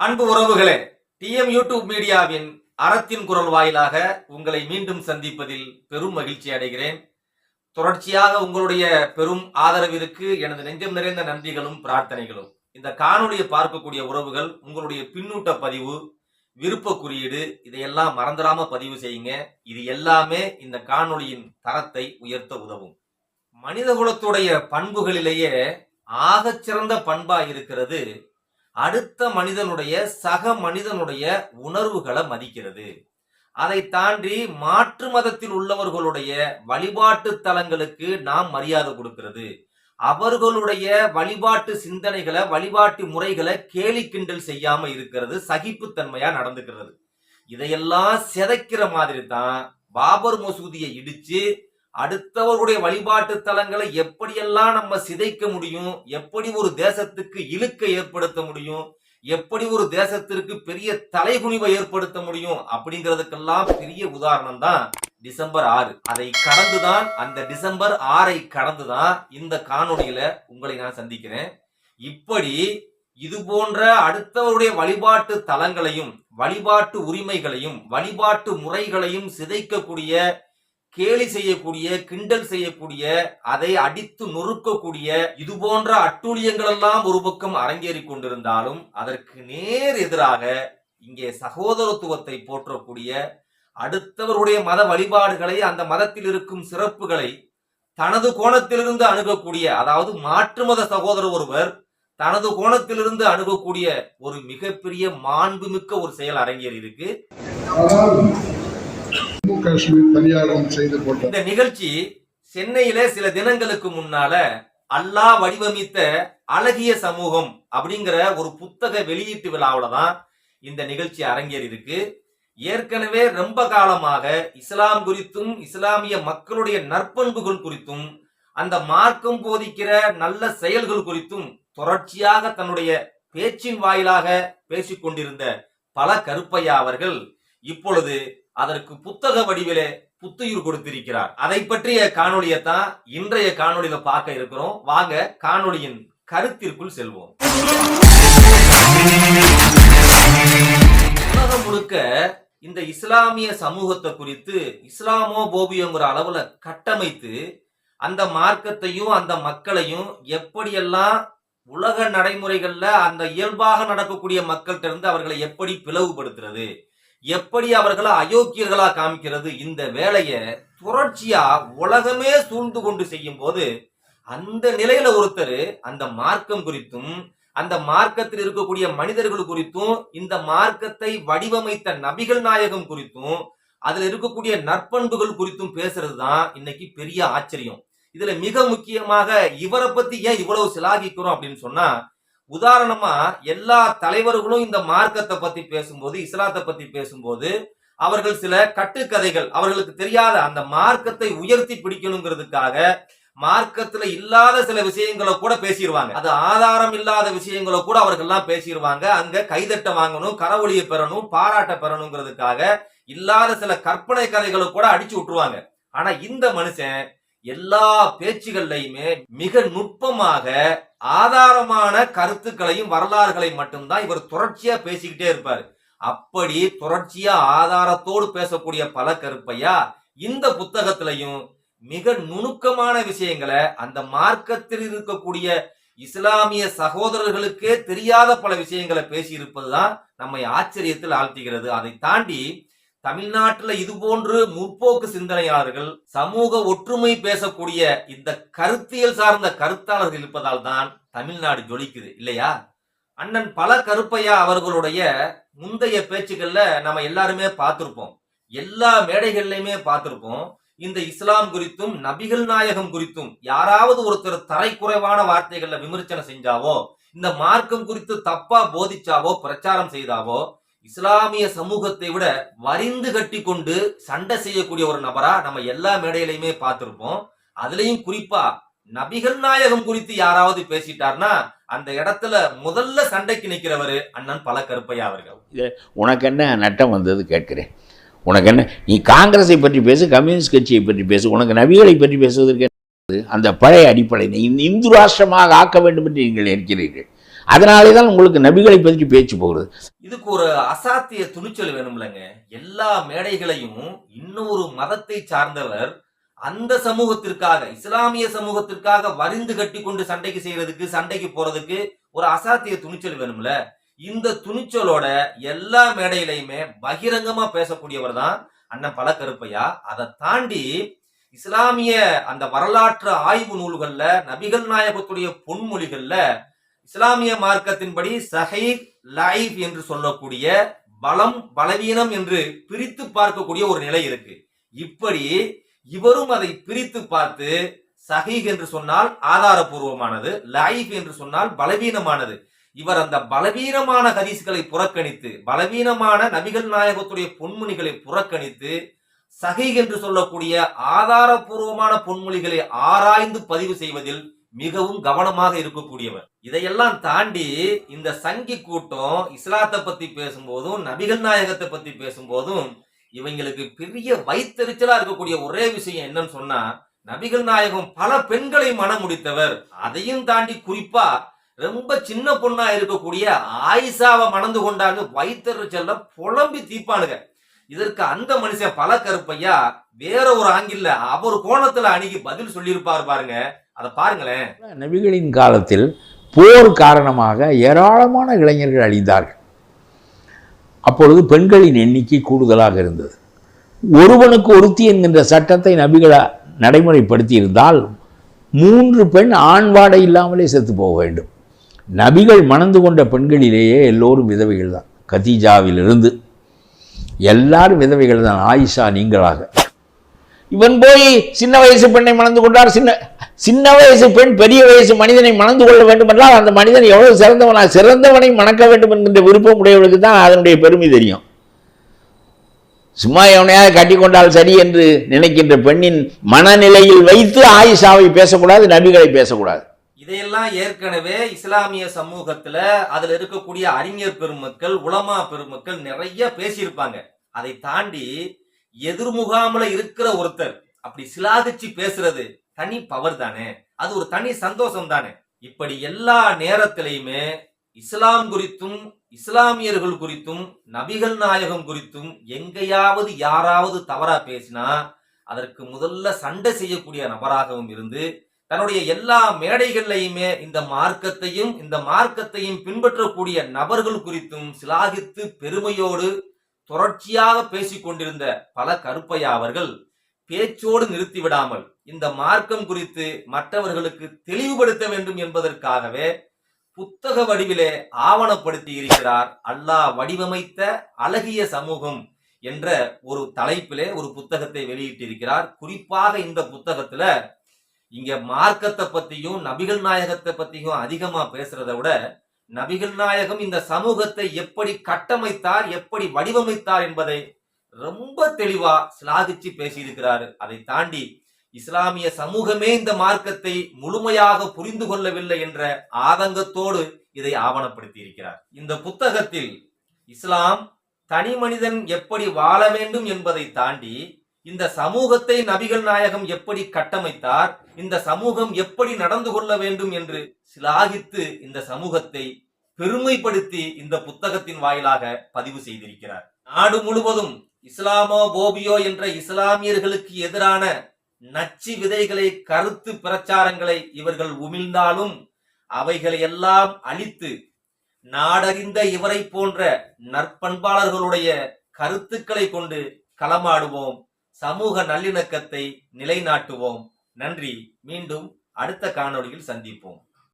அன்பு உறவுகளே DM YouTube மீடியாவின் அறத்தின் குரல் வாயிலாக உங்களை மீண்டும் சந்திப்பதில் பெரும் மகிழ்ச்சி அடைகிறேன். தொடர்ச்சியாக உங்களுடைய பெரும் ஆதரவிற்கு எனது நெஞ்சம் நிறைந்த நன்றிகளும் பிரார்த்தனைகளும். இந்த காணொலியை பார்க்கக்கூடிய உறவுகள் உங்களுடைய பின்னூட்ட பதிவு விருப்ப குறியீடு இதையெல்லாம் மறந்துடாம பதிவு செய்யுங்க. இது எல்லாமே இந்த காணொலியின் தரத்தை உயர்த்த உதவும். மனிதகுலத்துடைய பண்புகளிலேயே ஆகச்சிறந்த பண்பாக பண்பா இருக்கிறது அடுத்த மனிதனுடைய சக மனிதனுடைய உணர்வுகளை மதிக்கிறது. அதை தாண்டி மாற்று மதத்தில் உள்ளவர்களுடைய வழிபாட்டு தலங்களுக்கு நாம் மரியாதை கொடுக்கிறது. அவர்களுடைய வழிபாட்டு சிந்தனைகளை வழிபாட்டு முறைகளை கேலி கிண்டல் செய்யாம இருக்கிறது சகிப்புத்தன்மையா நடந்துக்கிறது. இதையெல்லாம் சிதைக்கிற மாதிரி தான் பாபர் மசூதியை இடிச்சு அடுத்தவர்களுடைய வழிபாட்டு தலங்களை எப்படியெல்லாம் நம்ம சிதைக்க முடியும் எப்படி ஒரு தேசத்துக்கு இழுக்கை ஏற்படுத்த முடியும் எப்படி ஒரு தேசத்திற்கு பெரிய தலைகுனிவை ஏற்படுத்த முடியும் அப்படிங்கிறதுக்கெல்லாம் பெரிய உதாரணம் தான் டிசம்பர் ஆறு. அதை கடந்துதான் அந்த டிசம்பர் ஆறை கடந்துதான் இந்த காணொலியில உங்களை நான் சந்திக்கிறேன். இப்படி இது போன்ற அடுத்தவருடைய வழிபாட்டு தலங்களையும் வழிபாட்டு உரிமைகளையும் வழிபாட்டு முறைகளையும் சிதைக்கக்கூடிய கேலி செய்யக்கூடிய கிண்டல் செய்யக்கூடிய அதை அடித்து நொறுக்கக்கூடிய இது போன்ற அட்டூழியங்கள் எல்லாம் ஒரு பக்கம் அரங்கேறி கொண்டிருந்தாலும் அதற்கு நேர் எதிராக இங்கே சகோதரத்துவத்தை போற்றக்கூடிய அடுத்தவருடைய மத வழிபாடுகளை அந்த மதத்தில் இருக்கும் சிறப்புகளை தனது கோணத்திலிருந்து அணுகக்கூடிய அதாவது மாற்று மத சகோதரர் ஒருவர் தனது கோணத்திலிருந்து அணுகக்கூடிய ஒரு மிகப்பெரிய மாண்புமிக்க ஒரு செயல் அரங்கேறி இருக்கு. காஷ்மீர் தனியாரம் செய்து போட்டார் இந்த நிகழ்ச்சி சென்னையில சில தினங்களுக்கு முன்னால அல்லாஹ் வடிவமைத்த அழகிய சமூகம் அப்படிங்கிற ஒரு புத்தக வெளியீட்டு விழாவில தான் இந்த நிகழ்ச்சி அரங்கேறி இருக்கு ஏற்கனவே ரொம்ப காலமாக இஸ்லாம் குறித்தும் இஸ்லாமிய மக்களுடைய நற்பண்புகள் குறித்தும் அந்த மார்க்கம் போதிக்கிற நல்ல செயல்கள் குறித்தும் தொடர்ச்சியாக தன்னுடைய பேச்சின் வாயிலாக பேசிக்கொண்டிருந்த பல கருப்பையா அவர்கள் இப்பொழுது அதற்கு புத்தக வடிவிலே புத்துயிர் கொடுத்திருக்கிறார். அதை பற்றிய காணொலியை தான் இன்றைய காணொலியில பார்க்க இருக்கிறோம். வாங்க காணொலியின் கருத்திற்குள் செல்வோம். உலகம் முழுக்க இந்த இஸ்லாமிய சமூகத்தை குறித்து இஸ்லாமோ போபியோங்கிற அளவுல கட்டமைத்து அந்த மார்க்கத்தையும் அந்த மக்களையும் எப்படியெல்லாம் உலக நடைமுறைகள்ல அந்த இயல்பாக நடக்கக்கூடிய மக்கள்கிட்ட இருந்து அவர்களை எப்படி பிளவுபடுத்துறது? எப்படி அவர்களை அயோக்கியர்களா காமிக்கிறது? இந்த வேலையை தொடர்ச்சியா உலகமே சூழ்ந்து கொண்டு செய்யும் போது அந்த நிலையில ஒருத்தர் அந்த மார்க்கம் குறித்தும் அந்த மார்க்கத்தில் இருக்கக்கூடிய மனிதர்கள் குறித்தும் இந்த மார்க்கத்தை வடிவமைத்த நபிகள் நாயகம் குறித்தும் அதுல இருக்கக்கூடிய நற்பண்புகள் குறித்தும் பேசுறது தான் இன்னைக்கு பெரிய ஆச்சரியம். இதுல மிக முக்கியமாக இவரை பத்தி ஏன் இவ்வளவு சிலாகிக்கிறோம் அப்படின்னு சொன்னா உதாரணமா எல்லா தலைவர்களும் இந்த மார்க்கத்தை பத்தி பேசும்போது இஸ்லாத்தை பத்தி பேசும்போது அவர்கள் சில கட்டுக்கதைகள் அவர்களுக்கு தெரியாத அந்த மார்க்கத்தை உயர்த்தி பிடிக்கணுங்கிறதுக்காக மார்க்கத்துல இல்லாத சில விஷயங்களை கூட பேசிடுவாங்க அது ஆதாரம் இல்லாத விஷயங்களை கூட அவர்கள்லாம் பேசிடுவாங்க அங்க கைதட்ட வாங்கணும் கரவொலியை பெறணும் பாராட்ட பெறணுங்கிறதுக்காக இல்லாத சில கற்பனை கதைகளை கூட அடிச்சு விட்டுருவாங்க. ஆனா இந்த மனுஷன் எல்லா பேச்சுகள்லையுமே மிக நுட்பமாக ஆதாரமான கருத்துக்களையும் வரலாறுகளையும் மட்டும்தான் இவர் தொடர்ச்சியா பேசிக்கிட்டே இருப்பார். அப்படி தொடர்ச்சியா ஆதாரத்தோடு பேசக்கூடிய பல கருப்பையா இந்த புத்தகத்திலையும் மிக நுணுக்கமான விஷயங்களை அந்த மார்க்கத்தில் இருக்கக்கூடிய இஸ்லாமிய சகோதரர்களுக்கே தெரியாத பல விஷயங்களை பேசியிருப்பதுதான் நம்மை ஆச்சரியத்தில் ஆழ்த்துகிறது. அதை தாண்டி தமிழ்நாட்டில் இது போன்று முற்போக்கு சிந்தனையாளர்கள் சமூக ஒற்றுமை பேசக்கூடிய இந்த கருத்தியல் சார்ந்த கருத்தாளர்கள் இருப்பதால் தான் தமிழ்நாடு ஜொலிக்குது இல்லையா? அண்ணன் பல கருப்பையா அவர்களுடைய முந்தைய பேச்சுக்கள்ல நம்ம எல்லாருமே பார்த்திருப்போம். எல்லா மேடைகள்லையுமே பார்த்திருப்போம். இந்த இஸ்லாம் குறித்தும் நபிகள் நாயகம் குறித்தும் யாராவது ஒருத்தர் தரைக்குறைவான வார்த்தைகள்ல விமர்சனம் செஞ்சாவோ இந்த மார்க்கம் குறித்து தப்பா போதிச்சாவோ பிரச்சாரம் செய்தாவோ இஸ்லாமிய சமூகத்தை விட வரிந்து கட்டி கொண்டு சண்டை செய்யக்கூடிய ஒரு நபரா நம்ம எல்லா மேடையிலையுமே பார்த்திருப்போம். அதுலயும் குறிப்பா நபிகள் நாயகம் குறித்து யாராவது பேசிட்டார்னா அந்த இடத்துல முதல்ல சண்டைக்கு நிற்கிறவர் அண்ணன் பல கருப்பையா அவர்கள் உனக்கு என்ன நட்டம் வந்தது கேட்கிறேன். உனக்கு என்ன நீ காங்கிரஸை பற்றி பேசு கம்யூனிஸ்ட் கட்சியை பற்றி பேசு உனக்கு நபிகளை பற்றி பேசுவதற்கு அந்த பழைய அடிப்படை இந்து ராஷ்டிரமாக ஆக்க வேண்டும் என்று நீங்கள் இருக்கிறீர்கள் அதனாலே தான் உங்களுக்கு நபிகளை பற்றி பேச்சு போகிறது. இதுக்கு ஒரு அசாத்திய துணிச்சல் வேணும்லங்க. எல்லா மேடைகளையும் இன்னொரு மதத்தை சார்ந்தவர் அந்த சமூகத்திற்காக இஸ்லாமிய சமூகத்திற்காக வரிந்து கட்டி கொண்டு சண்டைக்கு செய்யறதுக்கு சண்டைக்கு போறதுக்கு ஒரு அசாத்திய துணிச்சல் வேணும்ல. இந்த துணிச்சலோட எல்லா மேடையிலையுமே பகிரங்கமா பேசக்கூடியவர் தான் அண்ணன் பல கருப்பையா அதை தாண்டி இஸ்லாமிய அந்த வரலாற்று ஆய்வு நூல்கள்ல நபிகள் நாயகத்துடைய பொன்மொழிகள்ல இஸ்லாமிய மார்க்கத்தின்படி சஹீஹ் லைஃப் என்று சொல்லக்கூடிய பலம் பலவீனம் என்று பிரித்து பார்க்கக்கூடிய ஒரு நிலை இருக்கு. இப்படி இவரும் அதை பிரித்து பார்த்து சஹீஹ் என்று சொன்னால் ஆதாரபூர்வமானது லைஃப் என்று சொன்னால் பலவீனமானது. இவர் அந்த பலவீனமான ஹதீஸ்களை புறக்கணித்து பலவீனமான நபிகள் நாயகத்துடைய பொன்முனிகளை புறக்கணித்து சஹீஹ் என்று சொல்லக்கூடிய ஆதாரபூர்வமான பொன்மொழிகளை ஆராய்ந்து பதிவு செய்வதில் மிகவும் கவனமாக இருக்கக்கூடியவர். இதையெல்லாம் தாண்டி இந்த சங்கி கூட்டம் இஸ்லாத்தை பத்தி பேசும்போதும் நபிகள் நாயகத்தை பத்தி பேசும்போதும் இவங்களுக்கு பெரிய வைத்தறிச்சலா இருக்கக்கூடிய ஒரே விஷயம் என்னன்னு சொன்னா நபிகள் நாயகம் பல பெண்களை மனம் முடித்தவர். அதையும் தாண்டி குறிப்பா ரொம்ப சின்ன பொண்ணா இருக்கக்கூடிய ஆயிஷாவை மணந்து கொண்டாங்க வைத்தறிச்சல்ல புலம்பி தீப்பானுங்க இதற்கு அந்த மனுஷன் பல கருப்பையா வேற ஒரு ஆங்கில அவர் கோணத்துல அணுகி பதில் சொல்லியிருப்பார் பாருங்க. அதை பாருங்களேன். நபிகளின் காலத்தில் போர் காரணமாக ஏராளமான இளைஞர்கள் அழிந்தார்கள். அப்பொழுது பெண்களின் எண்ணிக்கை கூடுதலாக இருந்தது. ஒருவனுக்கு ஒருத்தி என்கின்ற சட்டத்தை நபிகள் நடைமுறைப்படுத்தி இருந்தால் மூன்று பெண் ஆண் வாடை இல்லாமலே செத்து போக வேண்டும். நபிகள் மணந்து கொண்ட பெண்களிலேயே எல்லோரும் விதவைகள் தான் கதீஜாவிலிருந்து எல்லாரும் விதவைகள் தான் ஆயிஷா நீங்களாக. இவன் போய் சின்ன வயசு பெண்ணை மணந்து கொண்டார். சின்ன சின்ன வயசு பெண் பெரிய வயசு மனிதனை மணந்து கொள்ள வேண்டும் என்றால் அந்த மனிதன் எவ்வளவு சிறந்தவனா சிறந்தவனை மணக்க வேண்டும் என்கின்ற விருப்பம் உடையவர்களுக்கு தான் அதனுடைய பெருமை தெரியும். சும்மா எவனையாவது கட்டி கொண்டால் சரி என்று நினைக்கின்ற பெண்ணின் மனநிலையில் வைத்து ஆயிஷாவை பேசக்கூடாது நபிகளை பேசக்கூடாது. இதையெல்லாம் ஏற்கனவே இஸ்லாமிய சமூகத்துல அதுல இருக்கக்கூடிய அறிஞர் பெருமக்கள் உலமா பெருமக்கள் நிறைய பேசியிருப்பாங்க. அதை தாண்டி எதிர்முகாமில் இருக்கிற ஒருத்தர் அப்படி சிலாகிச்சு பேசுறது தனி பவர் தானே. அது ஒரு தனி சந்தோஷம் தானே. இப்படி எல்லா நேரத்திலையுமே இஸ்லாம் குறித்தும் இஸ்லாமியர்கள் குறித்தும் நபிகள் நாயகம் குறித்தும் எங்கேயாவது யாராவது தவறா பேசினா அதற்கு முதல்ல சண்டை செய்யக்கூடிய நபராகவும் இருந்து தன்னுடைய எல்லா மேடைகள்லையுமே இந்த மார்க்கத்தையும் இந்த மார்க்கத்தையும் பின்பற்றக்கூடிய நபர்கள் குறித்தும் சிலாகித்து பெருமையோடு தொடர்ச்சியாக பேசிக் கொண்டிருந்த பல கருப்பையா அவர்கள் பேச்சோடு நிறுத்திவிடாமல் இந்த மார்க்கம் குறித்து மற்றவர்களுக்கு தெளிவுபடுத்த வேண்டும் என்பதற்காகவே புத்தக வடிவிலே ஆவணப்படுத்தி இருக்கிறார் அல்லாஹ் வடிவமைத்த அழகிய சமூகம் என்ற ஒரு தலைப்பிலே ஒரு புத்தகத்தை வெளியிட்டிருக்கிறார். குறிப்பாக இந்த புத்தகத்துல இங்க மார்க்கத்தை பத்தியும் நபிகள் நாயகத்தை பத்தியும் அதிகமா பேசுறதை விட நபிகள் நாயகம் இந்த சமூகத்தை எப்படி கட்டமைத்தார் எப்படி வடிவமைத்தார் என்பதை ரொம்ப தெளிவா சிலாகிச்சு பேசியிருக்கிறாரு. அதை தாண்டி இஸ்லாமிய சமூகமே இந்த மார்க்கத்தை முழுமையாக புரிந்து கொள்ளவில்லை என்ற ஆதங்கத்தோடு இதை ஆவணப்படுத்தி இருக்கிறார் இந்த புத்தகத்தில் இஸ்லாம் தனி மனிதன் எப்படி வாழ வேண்டும் என்பதை தாண்டி இந்த சமூகத்தை நபிகள் நாயகம் எப்படி கட்டமைத்தார் இந்த சமூகம் எப்படி நடந்து கொள்ள வேண்டும் என்று சிலாகித்து இந்த சமூகத்தை பெருமைப்படுத்தி இந்த புத்தகத்தின் வாயிலாக பதிவு செய்திருக்கிறார். நாடு முழுவதும் இஸ்லாமோ போபியோ என்ற இஸ்லாமியர்களுக்கு எதிரான நச்சு விதைகளை கருத்து பிரச்சாரங்களை இவர்கள் உமிழ்ந்தாலும் அவைகளை எல்லாம் அழித்து நாடறிந்த இவரை போன்ற நற்பண்பாளர்களுடைய கருத்துக்களை கொண்டு களமாடுவோம் சமூக நல்லிணக்கத்தை நிலைநாட்டுவோம். நன்றி. மீண்டும் அடுத்த காணொளியில் சந்திப்போம்.